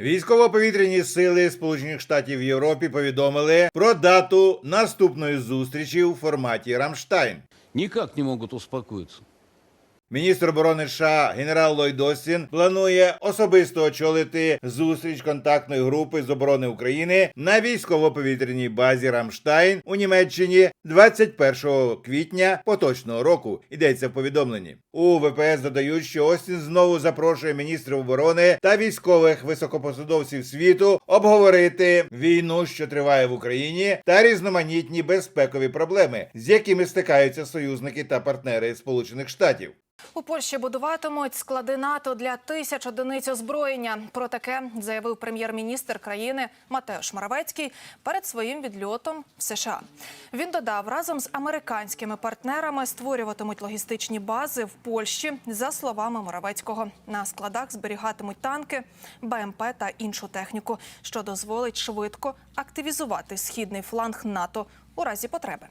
Військово-повітряні сили Сполучених Штатів Європі повідомили про дату наступної зустрічі у форматі Рамштайн. Ніяк не можуть успокоиться. Міністр оборони США генерал Ллойд Остін планує особисто очолити зустріч контактної групи з оборони України на військово-повітряній базі Рамштайн у Німеччині 21 квітня поточного року. Йдеться в повідомленні. У ВПС додають, що Остін знову запрошує міністрів оборони та військових високопосадовців світу обговорити війну, що триває в Україні, та різноманітні безпекові проблеми, з якими стикаються союзники та партнери Сполучених Штатів. У Польщі будуватимуть склади НАТО для тисяч одиниць озброєння. Про таке заявив прем'єр-міністр країни Матеуш Моравецький перед своїм відльотом в США. Він додав, разом з американськими партнерами створюватимуть логістичні бази в Польщі. За словами Моравецького, на складах зберігатимуть танки, БМП та іншу техніку, що дозволить швидко активізувати східний фланг НАТО у разі потреби.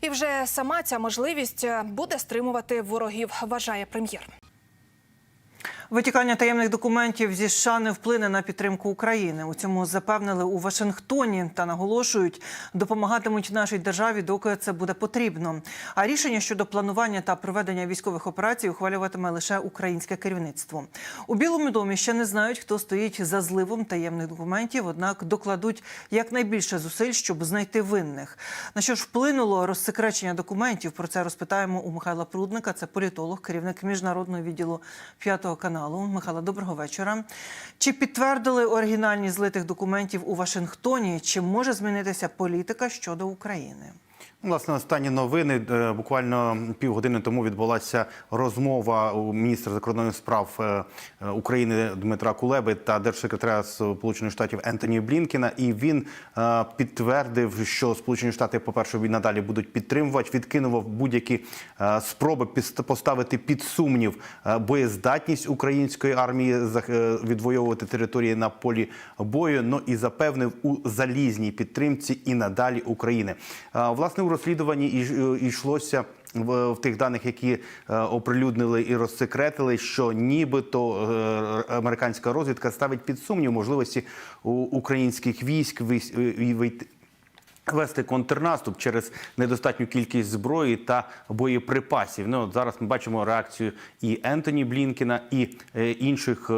І вже сама ця можливість е, буде стримувати ворогів, вважає прем'єр. Витікання таємних документів зі США не вплине на підтримку України. У цьому запевнили у Вашингтоні та наголошують, допомагатимуть нашій державі, доки це буде потрібно. А рішення щодо планування та проведення військових операцій ухвалюватиме лише українське керівництво. У Білому домі ще не знають, хто стоїть за зливом таємних документів однак докладуть якнайбільше зусиль, щоб знайти винних. На що ж вплинуло розсекречення документів? Про це розпитаємо у Михайла Прудника. Це політолог, керівник міжнародного відділу п'ятого каналу. Михайла, доброго вечора. Чи підтвердили оригінальність злитих документів у Вашингтоні? Чи може змінитися політика щодо України? Власне, останні новини Е, буквально півгодини тому відбулася розмова у міністра закордонних справ е, е, України Дмитра Кулеби та держсекретаря Сполучених Штатів Ентоні Блінкіна. І він підтвердив, що Сполучені Штати, по перше, надалі будуть підтримувати, відкинув будь-які спроби поставити під сумнів боєздатність української армії відвоювати території на полі бою. Ну і запевнив у залізній підтримці і надалі України. Е, Власне, у розслідуванні і- йшлося. В, тих даних, які е, оприлюднили і розсекретили, що нібито е, американська розвідка ставить під сумнів можливості українських військ Вести контрнаступ через недостатню кількість зброї та боєприпасів. Ну от зараз ми бачимо реакцію і Ентоні Блінкіна, і е, інших е,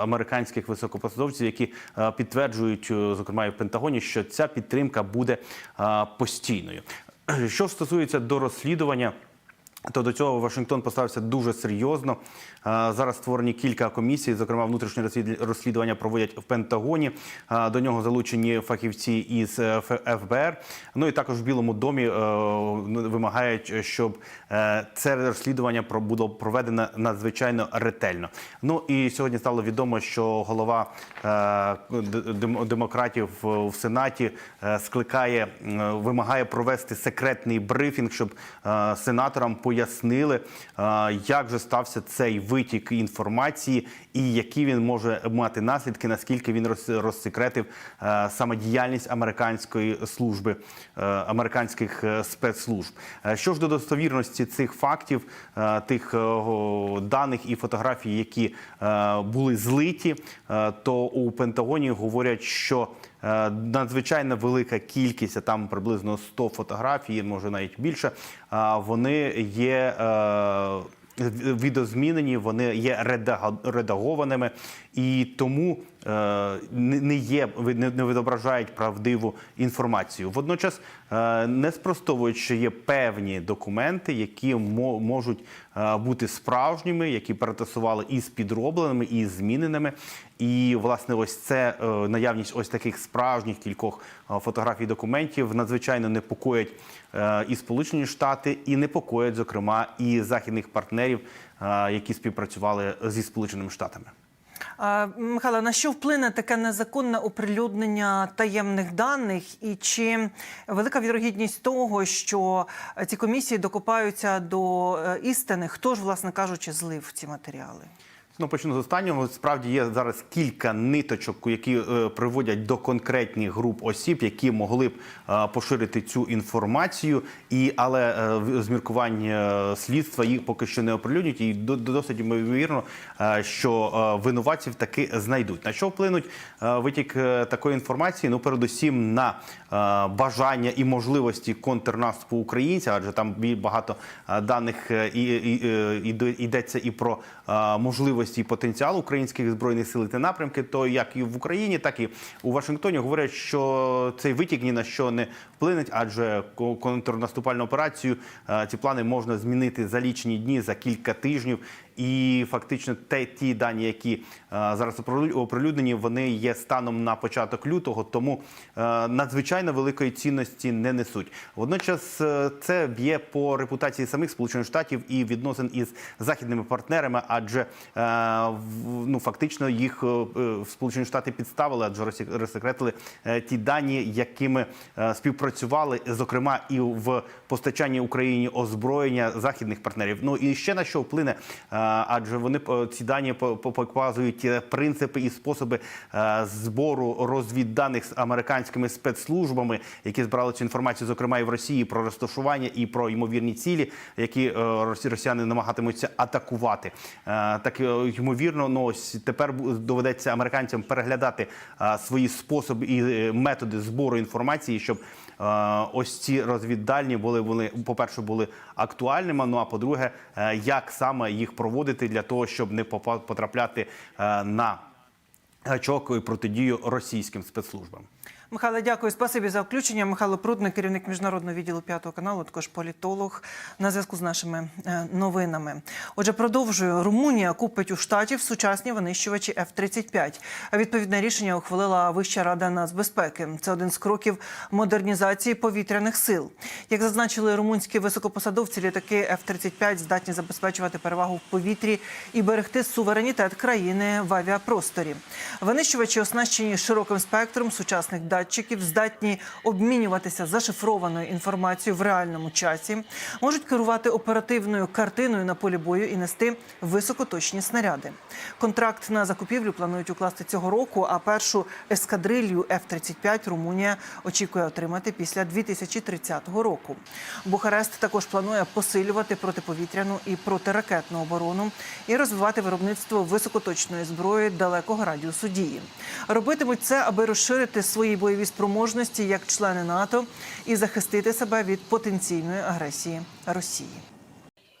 американських високопосадовців, які е, підтверджують, зокрема і в Пентагоні, що ця підтримка буде постійною. Що стосується до розслідування. То до цього Вашингтон поставився дуже серйозно. Зараз створені кілька комісій, зокрема внутрішнє розслід- розслідування проводять в Пентагоні. До нього залучені фахівці із е, ФБР. Ну і також в Білому домі е, вимагають, щоб е, це розслідування було проведено надзвичайно ретельно. Ну і сьогодні стало відомо, що голова демократів в Сенаті скликає, вимагає провести секретний брифінг, щоб сенаторам пояснили, як же стався цей витік інформації і які він може мати наслідки, наскільки він роз- розсекретив саме діяльність американської служби, американських е, спецслужб. Е, Що ж до достовірності цих фактів, е, тих даних і фотографій, які були злиті, то у Пентагоні говорять, що надзвичайно велика кількість, а там приблизно 100 фотографій, може навіть більше, вони є. е, Відозмінені, вони є редагованими і тому е, не не є не, відображають правдиву інформацію. Водночас е, не спростовують, що є певні документи, які мо- можуть е, бути справжніми, які перетасували із підробленими, і зміненими. І власне, ось це е, наявність ось таких справжніх кількох е, фотографій документів надзвичайно непокоїть е, і Сполучені Штати, і непокоїть, зокрема, і західних партнерів, е, які співпрацювали зі Сполученими Штатами. Михайло, на що вплине таке незаконне оприлюднення таємних даних, і чи велика вірогідність того, що е, ці комісії докопаються до е, істини? Хто ж, власне кажучи, злив ці матеріали? Ну, почну з останнього. Справді є зараз кілька ниточок, які е, приводять до конкретних груп осіб, які могли б е, поширити цю інформацію. І але е, в- з е, слідства їх поки що не оприлюднюють. І до- до- досить ймовірно, е, що е, винуватців таки знайдуть. На що вплинуть е, витік е, такої інформації? Ну, передусім на е, бажання і можливості контрнаступу українця, адже там багато е, даних е, і, і, е, іде- йдеться і про е, можливості і потенціал українських збройних сил та напрямки, то як і в Україні, так і у Вашингтоні говорять, що цей витік ні на що не вплине, адже контрнаступальну операцію е, ці плани можна змінити за лічені дні, за кілька тижнів. І фактично те ті дані, які е, зараз оприлю- оприлюднені, вони є станом на початок лютого, тому е, надзвичайно великої цінності не несуть. Водночас це б'є по репутації самих Сполучених Штатів і відносин із західними партнерами, адже ну фактично їх е, е, Сполучені Штати підставили, адже розсек- розсекретили е, ті дані, якими е, співпрацювали, зокрема і в постачанні Україні озброєння західних партнерів. Ну і ще на що вплине, адже вони ці дані по- по- показують принципи і способи збору розвідданих з американськими спецслужбами, які збирали цю інформацію, зокрема і в Росії, про розташування і про ймовірні цілі, які росі- росіяни намагатимуться атакувати. Так ймовірно, ну ось тепер доведеться американцям переглядати свої способи і е, методи збору інформації, щоб ось ці розвіддальні були були по перше були актуальними. Ну а по-друге, е, як саме їх проводити для того, щоб не потрапляти е, на гачок і протидію російським спецслужбам. Михайло, дякую. Спасибі за включення. Михайло Прудник, керівник міжнародного відділу п'ятого каналу, також політолог на зв'язку з нашими е, новинами. Отже, продовжую. Румунія купить у штатів сучасні винищувачі F-35. Відповідне рішення ухвалила Вища рада нацбезпеки. Це один з кроків модернізації повітряних сил. Як зазначили румунські високопосадовці, літаки F-35 здатні забезпечувати перевагу в повітрі і берегти суверенітет країни в авіапросторі. Винищувачі оснащені широким спектром сучасних датчиків, здатні обмінюватися зашифрованою інформацією в реальному часі, можуть керувати оперативною картиною на полі бою і нести високоточні снаряди. Контракт на закупівлю планують укласти цього року. А першу ескадрилью F-35 Румунія очікує отримати після 2030 року. Бухарест також планує посилювати протиповітряну і протиракетну оборону і розвивати виробництво високоточної зброї далекого радіусу дії. Робитимуть це, аби розширити свої бойові спроможності як члени НАТО і захистити себе від потенційної агресії Росії.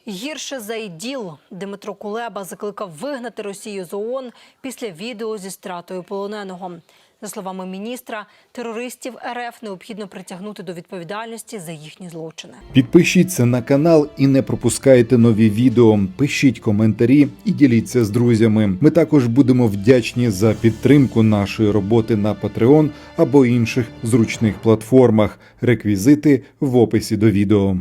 Гірше за іділ Дмитро Кулеба закликав вигнати Росію з ООН після відео зі стратою полоненого. За словами міністра, терористів РФ необхідно притягнути до відповідальності за їхні злочини. Підпишіться на канал і не пропускайте нові відео. Пишіть коментарі і діліться з друзями. Ми також будемо вдячні за підтримку нашої роботи на Patreon або інших зручних платформах. Реквізити в описі до відео.